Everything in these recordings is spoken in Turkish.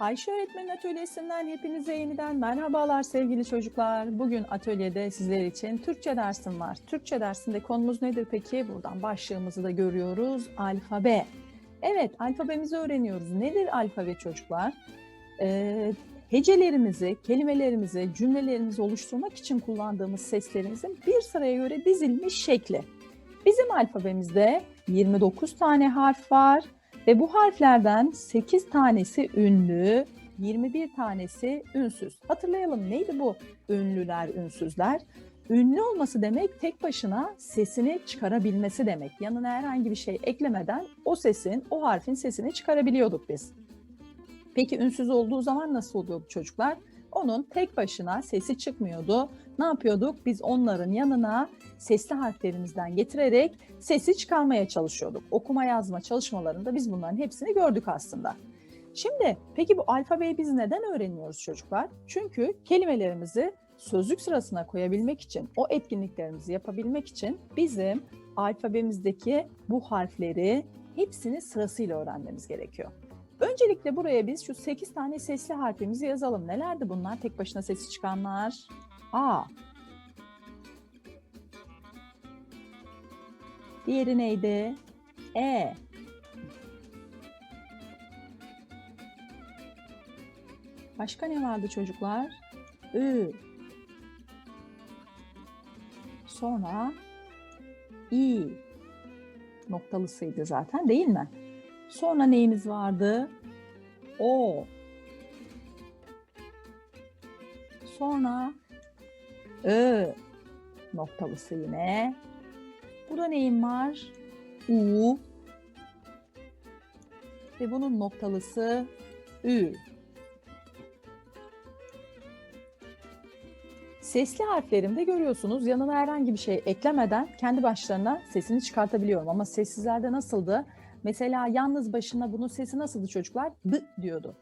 Ayşe Öğretmenin Atölyesi'nden hepinize yeniden merhabalar sevgili çocuklar. Bugün atölyede sizler için Türkçe dersim var. Türkçe dersinde konumuz nedir peki? Buradan başlığımızı da görüyoruz. Alfabe. Evet, alfabemizi öğreniyoruz. Nedir alfabe çocuklar? Ee, hecelerimizi, kelimelerimizi, cümlelerimizi oluşturmak için kullandığımız seslerimizin bir sıraya göre dizilmiş şekli. Bizim alfabemizde 29 tane harf var ve bu harflerden 8 tanesi ünlü, 21 tanesi ünsüz. Hatırlayalım neydi bu ünlüler, ünsüzler? Ünlü olması demek tek başına sesini çıkarabilmesi demek. Yanına herhangi bir şey eklemeden o sesin, o harfin sesini çıkarabiliyorduk biz. Peki ünsüz olduğu zaman nasıl oluyordu çocuklar? Onun tek başına sesi çıkmıyordu. Ne yapıyorduk? Biz onların yanına sesli harflerimizden getirerek sesi çıkarmaya çalışıyorduk. Okuma yazma çalışmalarında biz bunların hepsini gördük aslında. Şimdi peki bu alfabeyi biz neden öğreniyoruz çocuklar? Çünkü kelimelerimizi sözlük sırasına koyabilmek için, o etkinliklerimizi yapabilmek için bizim alfabemizdeki bu harfleri hepsini sırasıyla öğrenmemiz gerekiyor. Öncelikle buraya biz şu 8 tane sesli harfimizi yazalım. Nelerdi bunlar? Tek başına sesi çıkanlar. A. Diğeri neydi? E. Başka ne vardı çocuklar? Ü. Sonra İ. Noktalısıydı zaten değil mi? Sonra neyimiz vardı? O. Sonra Ö. Noktalısı yine. Burada neyim var? U. Ve bunun noktalısı Ü. Sesli harflerimde görüyorsunuz yanına herhangi bir şey eklemeden kendi başlarına sesini çıkartabiliyorum. Ama sessizlerde nasıldı? Mesela yalnız başına bunun sesi nasıldı çocuklar? B diyordu.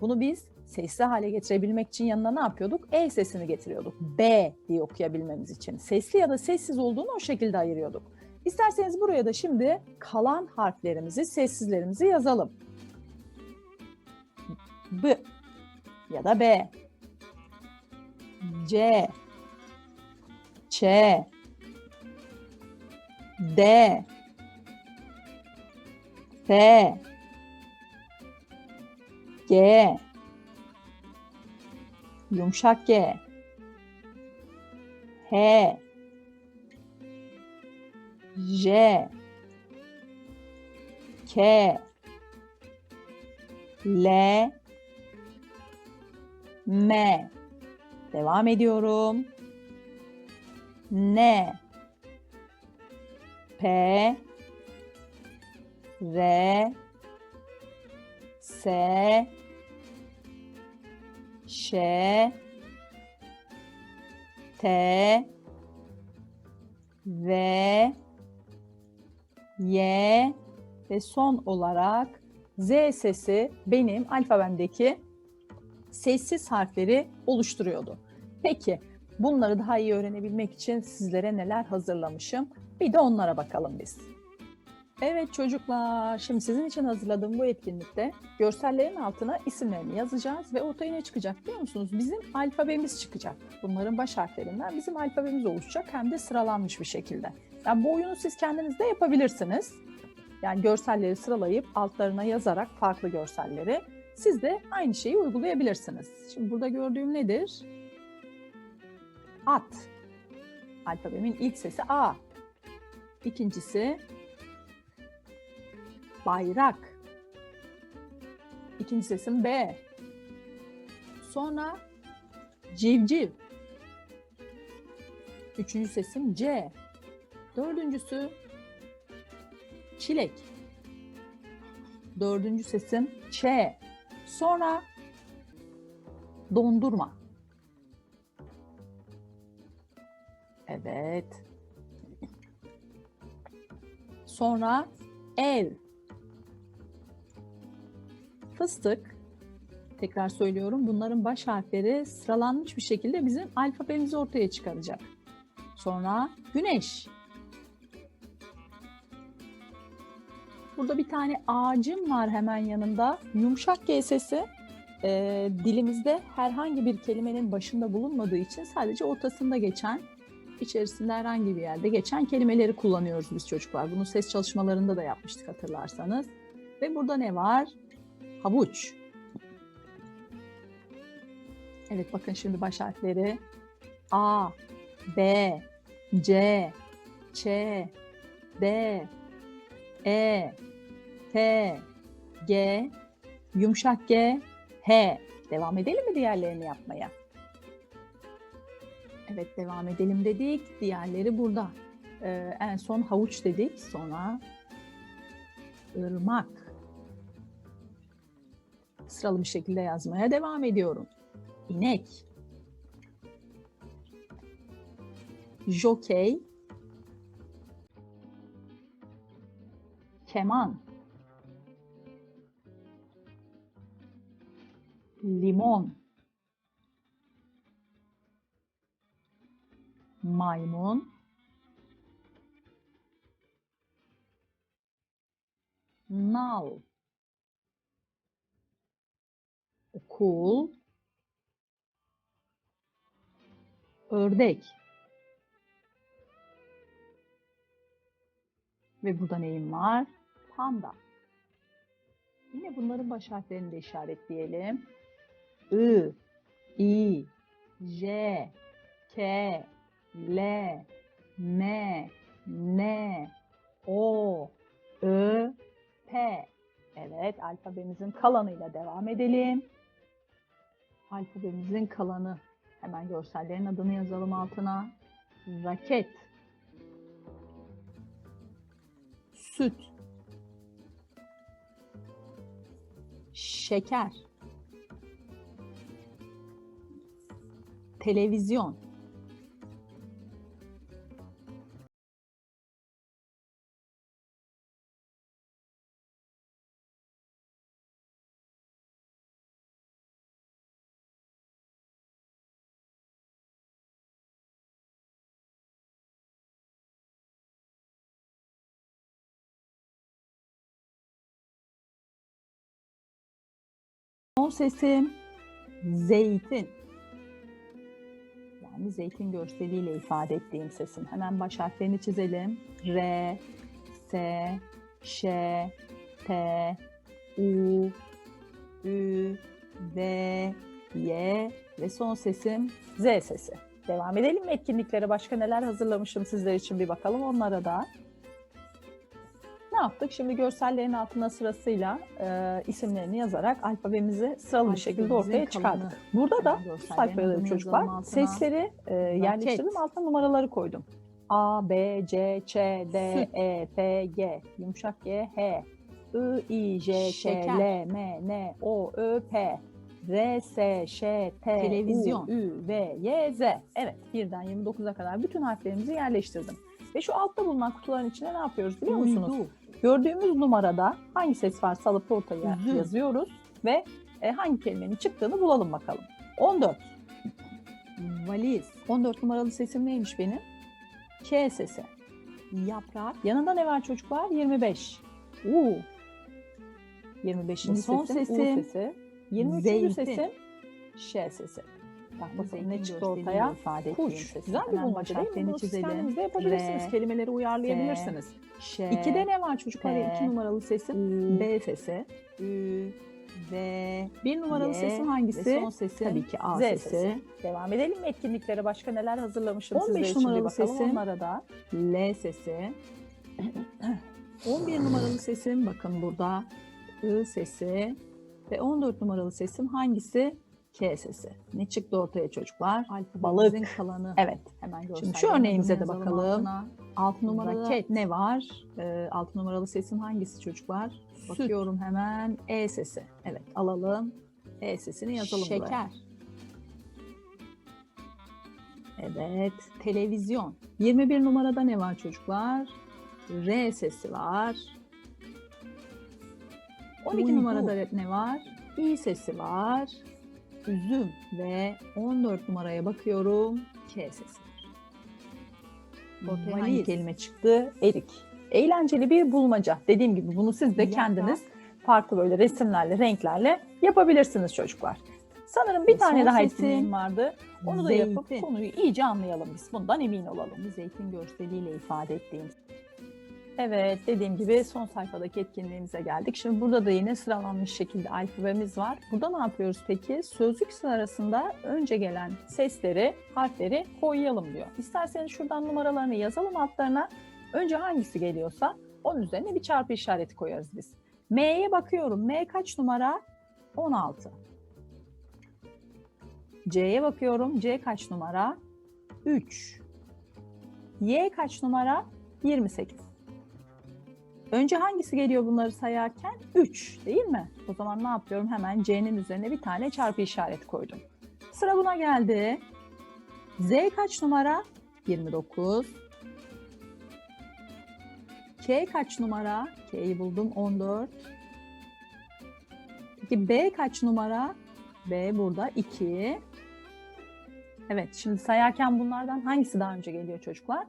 Bunu biz sesli hale getirebilmek için yanına ne yapıyorduk? E sesini getiriyorduk. B diye okuyabilmemiz için. Sesli ya da sessiz olduğunu o şekilde ayırıyorduk. İsterseniz buraya da şimdi kalan harflerimizi, sessizlerimizi yazalım. B ya da B. C Ç D F G. Yumuşak G. H. J. K. L. M. Devam ediyorum. N. P R S Ş T V Y ve son olarak Z sesi benim alfabemdeki sessiz harfleri oluşturuyordu. Peki bunları daha iyi öğrenebilmek için sizlere neler hazırlamışım? Bir de onlara bakalım biz. Evet çocuklar, şimdi sizin için hazırladığım bu etkinlikte görsellerin altına isimlerini yazacağız ve ortaya ne çıkacak biliyor musunuz? Bizim alfabemiz çıkacak. Bunların baş harflerinden bizim alfabemiz oluşacak hem de sıralanmış bir şekilde. Yani bu oyunu siz kendiniz de yapabilirsiniz. Yani görselleri sıralayıp altlarına yazarak farklı görselleri siz de aynı şeyi uygulayabilirsiniz. Şimdi burada gördüğüm nedir? At. Alfabemin ilk sesi A. İkincisi bayrak. İkinci sesim B. Sonra civciv. Üçüncü sesim C. Dördüncüsü çilek. Dördüncü sesim Ç. Sonra dondurma. Evet. Sonra ev. Fıstık. Tekrar söylüyorum. Bunların baş harfleri sıralanmış bir şekilde bizim alfabemizi ortaya çıkaracak. Sonra güneş. Burada bir tane ağacım var hemen yanında. Yumuşak G sesi. e, dilimizde herhangi bir kelimenin başında bulunmadığı için sadece ortasında geçen, içerisinde herhangi bir yerde geçen kelimeleri kullanıyoruz biz çocuklar. Bunu ses çalışmalarında da yapmıştık hatırlarsanız. Ve burada ne var? Havuç. Evet bakın şimdi baş harfleri A, B, C, Ç, D, E, T, G, yumuşak G, H. Devam edelim mi diğerlerini yapmaya? Evet devam edelim dedik. Diğerleri burada. Ee, en son havuç dedik. Sonra ırmak. Sıralı bir şekilde yazmaya devam ediyorum. İnek. Jokey. Keman. limon, maymun, nal, okul, ördek. Ve burada neyim var? Panda. Yine bunların baş harflerini de işaretleyelim. I, I, J, K, L, M, N, O, Ö, P. Evet, alfabemizin kalanıyla devam edelim. Alfabemizin kalanı. Hemen görsellerin adını yazalım altına. Raket. Süt. Şeker. televizyon, son sesim zeytin yani zeytin görseliyle ifade ettiğim sesin. Hemen baş harflerini çizelim. R, S, Ş, T, U, Ü, V, Y ve son sesim Z sesi. Devam edelim mi etkinliklere? Başka neler hazırlamışım sizler için bir bakalım onlara da. Ne yaptık? Şimdi görsellerin altına sırasıyla e, isimlerini yazarak alfabemizi sıralı bir şekilde ortaya çıkardık. Burada da bu sayfaya çocuklar sesleri e, yerleştirdim. Altına numaraları koydum. A, B, C, Ç, D, E, F, G, yumuşak G, H, I, I, J, K, L, M, N, O, Ö, P, R, S, Ş, T, Televizyon, U, Ü, V, Y, Z. Evet, birden 29'a kadar bütün harflerimizi yerleştirdim. Ve şu altta bulunan kutuların içine ne yapıyoruz biliyor musunuz? Uydu. Gördüğümüz numarada hangi ses varsa alıp ortaya Üzüm. yazıyoruz ve e, hangi kelimenin çıktığını bulalım bakalım. 14. Valiz. 14 numaralı sesim neymiş benim? K sesi. Yaprak. Yanında ne var çocuklar? 25. U. 25. son sesim, sesim U sesi. 23. Zeytin. sesim Ş sesi. Bakalım ne çıktı ortaya? Ifade Kuş. Güzel bir bulmaca değil mi? Bunu siz kendiniz yapabilirsiniz. R, Kelimeleri uyarlayabilirsiniz. Ş, İkide ne var çocuklar? P, İki numaralı sesim U, B sesi. Ü, V, bir numaralı y, sesim hangisi? Ve son sesim tabii ki A Z sesi. sesi. Devam edelim mi etkinliklere? Başka neler hazırlamışım 15 sizler için numaralı sesim onlara da. L sesi. 11 numaralı sesim bakın burada. I sesi. Ve 14 numaralı sesim hangisi? K sesi. Ne çıktı ortaya çocuklar? Balık. kalanı. Evet. Hemen Şimdi şu örneğimize de bakalım. Altı numaralı Raket. ne var? Ee, altı numaralı sesim hangisi çocuklar? Süt. Bakıyorum hemen. E sesi. Evet alalım. E sesini yazalım Şeker. buraya. Evet. Televizyon. 21 numarada ne var çocuklar? R sesi var. 12 Uygu. numarada ne var? İ sesi var üzüm ve 14 numaraya bakıyorum. K sesi. Ortaya hangi kelime çıktı? Erik. Eğlenceli bir bulmaca. Dediğim gibi bunu siz de kendiniz farklı böyle resimlerle, renklerle yapabilirsiniz çocuklar. Sanırım bir Ve tane son daha etkinliğim vardı. Onu da yapıp zeytin. konuyu iyice anlayalım biz. Bundan emin olalım. Zeytin görseliyle ifade ettiğimiz. Evet, dediğim gibi son sayfadaki etkinliğimize geldik. Şimdi burada da yine sıralanmış şekilde alfabemiz var. Burada ne yapıyoruz peki? Sözlük sırasında önce gelen sesleri, harfleri koyalım diyor. İsterseniz şuradan numaralarını yazalım altlarına. Önce hangisi geliyorsa onun üzerine bir çarpı işareti koyarız biz. M'ye bakıyorum. M kaç numara? 16. C'ye bakıyorum. C kaç numara? 3. Y kaç numara? 28. Önce hangisi geliyor bunları sayarken? 3 değil mi? O zaman ne yapıyorum? Hemen C'nin üzerine bir tane çarpı işareti koydum. Sıra buna geldi. Z kaç numara? 29. K kaç numara? K'yi buldum 14. Peki B kaç numara? B burada 2. Evet şimdi sayarken bunlardan hangisi daha önce geliyor çocuklar?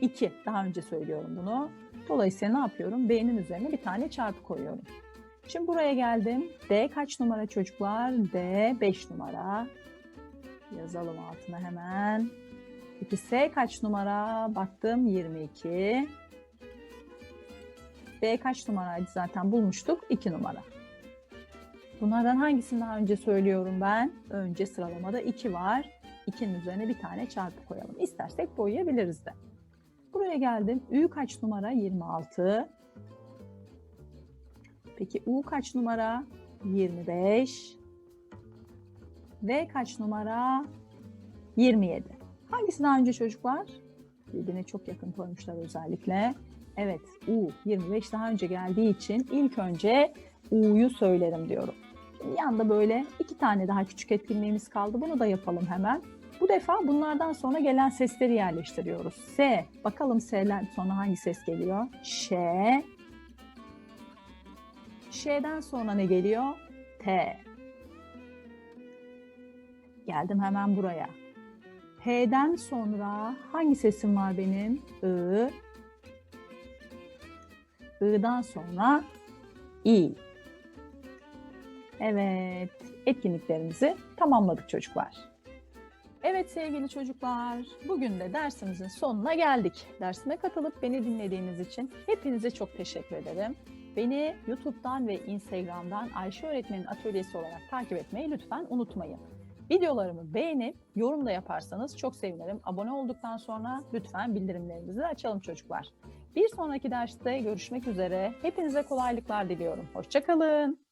2. Daha önce söylüyorum bunu. Dolayısıyla ne yapıyorum? B'nin üzerine bir tane çarpı koyuyorum. Şimdi buraya geldim. D kaç numara çocuklar? D 5 numara. Yazalım altına hemen. Peki S kaç numara? Baktım 22. B kaç numaraydı zaten bulmuştuk? 2 numara. Bunlardan hangisini daha önce söylüyorum ben? Önce sıralamada 2 var. 2'nin üzerine bir tane çarpı koyalım. İstersek boyayabiliriz de. Buraya geldim. Ü kaç numara? 26. Peki U kaç numara? 25. V kaç numara? 27. Hangisi daha önce çocuklar? Birbirine çok yakın koymuşlar özellikle. Evet, U 25 daha önce geldiği için ilk önce U'yu söylerim diyorum. Şimdi yanda böyle iki tane daha küçük etkinliğimiz kaldı. Bunu da yapalım hemen. Bu defa bunlardan sonra gelen sesleri yerleştiriyoruz. S. Bakalım S'den sonra hangi ses geliyor? Ş. Ş'den sonra ne geliyor? T. Geldim hemen buraya. P'den sonra hangi sesim var benim? I. I'dan sonra İ. Evet, etkinliklerimizi tamamladık çocuklar. Evet sevgili çocuklar, bugün de dersimizin sonuna geldik. Dersime katılıp beni dinlediğiniz için hepinize çok teşekkür ederim. Beni YouTube'dan ve Instagram'dan Ayşe Öğretmen'in atölyesi olarak takip etmeyi lütfen unutmayın. Videolarımı beğenip yorum da yaparsanız çok sevinirim. Abone olduktan sonra lütfen bildirimlerinizi açalım çocuklar. Bir sonraki derste görüşmek üzere. Hepinize kolaylıklar diliyorum. Hoşçakalın.